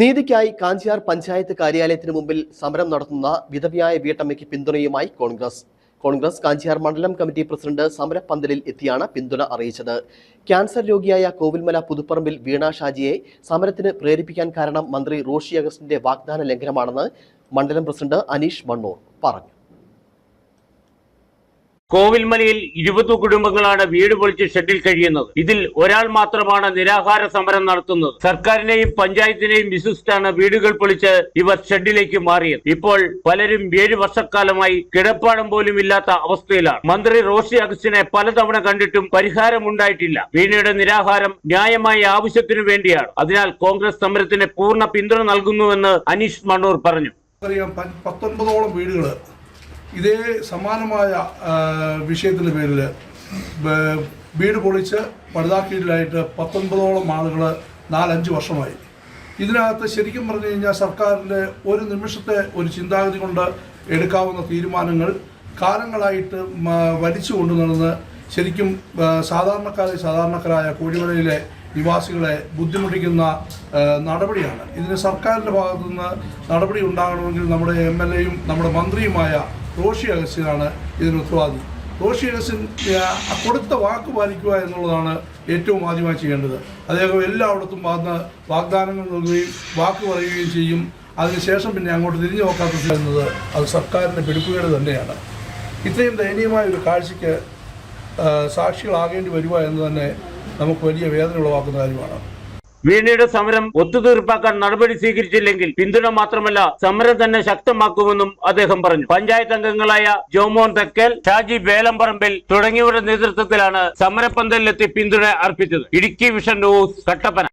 നീതിക്കായി കാഞ്ചിയാർ പഞ്ചായത്ത് കാര്യാലയത്തിന് മുമ്പിൽ സമരം നടത്തുന്ന വിധവയായ വീട്ടമ്മയ്ക്ക് പിന്തുണയുമായി കോൺഗ്രസ്. കോൺഗ്രസ് കാഞ്ചിയാർ മണ്ഡലം കമ്മിറ്റി പ്രസിഡന്റ് സമരപ്പന്തലിൽ എത്തിയാണ് പിന്തുണ അറിയിച്ചത്. ക്യാൻസർ രോഗിയായ കോവിൽമല പുതുപ്പറമ്പിൽ വീണ ഷാജിയെ സമരത്തിന് പ്രേരിപ്പിക്കാൻ കാരണം മന്ത്രി റോഷി അഗസ്റ്റിന്റെ വാഗ്ദാന ലംഘനമാണെന്ന് മണ്ഡലം പ്രസിഡന്റ് അനീഷ് മണ്ണൂർ പറഞ്ഞു. കോവിൽമലയിൽ ഇരുപത് കുടുംബങ്ങളാണ് വീട് പൊളിച്ച് ഷെഡിൽ കഴിയുന്നത്. ഇതിൽ ഒരാൾ മാത്രമാണ് നിരാഹാര സമരം നടത്തുന്നത്. സർക്കാരിനെയും പഞ്ചായത്തിനെയും വിശ്വസിച്ചാണ് വീടുകൾ പൊളിച്ച് ഇവർ ഷെഡിലേക്ക് മാറിയത്. ഇപ്പോൾ പലരും ഏഴ് വർഷക്കാലമായി കിടപ്പാടം പോലും ഇല്ലാത്ത അവസ്ഥയിലാണ്. മന്ത്രി റോഷി അഗസ്റ്റിനെ പലതവണ കണ്ടിട്ടും പരിഹാരം ഉണ്ടായിട്ടില്ല വീണയുടെ നിരാഹാരം ന്യായമായ ആവശ്യത്തിനു വേണ്ടിയാണ്. അതിനാൽ കോൺഗ്രസ് സമരത്തിന് പൂർണ പിന്തുണ നൽകുന്നുവെന്ന് അനീഷ് മണ്ണൂർ പറഞ്ഞു. പത്തൊൻപതോളം വീടുകൾ ഇതേ സമാനമായ വിഷയത്തിന്റെ പേരിൽ വീട് പൊളിച്ച് പടുതാക്കീഴിലായിട്ട് പത്തൊൻപതോളം ആളുകൾ നാലഞ്ച് വർഷമായി. ഇതിനകത്ത് ശരിക്കും പറഞ്ഞു കഴിഞ്ഞാൽ സർക്കാരിന്റെ ഒരു നിമിഷത്തെ ഒരു ചിന്താഗതി കൊണ്ട് എടുക്കാവുന്ന തീരുമാനങ്ങൾ കാലങ്ങളായിട്ട് വലിച്ചു കൊണ്ടു നടന്ന് ശരിക്കും സാധാരണക്കാരെ സാധാരണക്കാരായ കോഴിമലയിലെ നിവാസികളെ ബുദ്ധിമുട്ടിക്കുന്ന നടപടിയാണ്. ഇതിന് സർക്കാരിന്റെ ഭാഗത്തുനിന്ന് നടപടി ഉണ്ടാകണമെങ്കിൽ നമ്മുടെ എം എൽ എയും നമ്മുടെ മന്ത്രിയുമായ റോഷി അഗസ്റ്റിനാണ് ഇതിന് ഉത്തരവാദി. റോഷി അഗസ്റ്റിൻ കൊടുത്ത വാക്ക് പാലിക്കുക എന്നുള്ളതാണ് ഏറ്റവും ആദ്യമായി ചെയ്യേണ്ടത്. അദ്ദേഹം എല്ലായിടത്തും വന്ന് വാഗ്ദാനങ്ങൾ നൽകുകയും വാക്ക് പറയുകയും ചെയ്യും. അതിനുശേഷം പിന്നെ അങ്ങോട്ട് തിരിഞ്ഞു നോക്കാത്ത ചെയ്യുന്നത് അത് സർക്കാരിന്റെ പിടിപ്പുകേട് തന്നെയാണ്. ഇത്രയും ദയനീയമായ ഒരു കാഴ്ചയ്ക്ക് സാക്ഷികളാകേണ്ടി വരിക എന്ന് തന്നെ നമുക്ക് വലിയ വേദന ഉളവാക്കുന്ന കാര്യമാണ്. വീണയുടെ സമരം ഒത്തുതീർപ്പാക്കാൻ നടപടി സ്വീകരിച്ചില്ലെങ്കിൽ പിന്തുണ മാത്രമല്ല സമരം തന്നെ ശക്തമാക്കുമെന്നും അദ്ദേഹം പറഞ്ഞു. പഞ്ചായത്ത് അംഗങ്ങളായ ജോമോൻ തെക്കൽ ഷാജി വേലമ്പറമ്പിൽ തുടങ്ങിയവരുടെ നേതൃത്വത്തിലാണ് സമരപ്പന്തലിലെത്തി പിന്തുണ അർപ്പിച്ചത്. Idukki vision news Kattappana.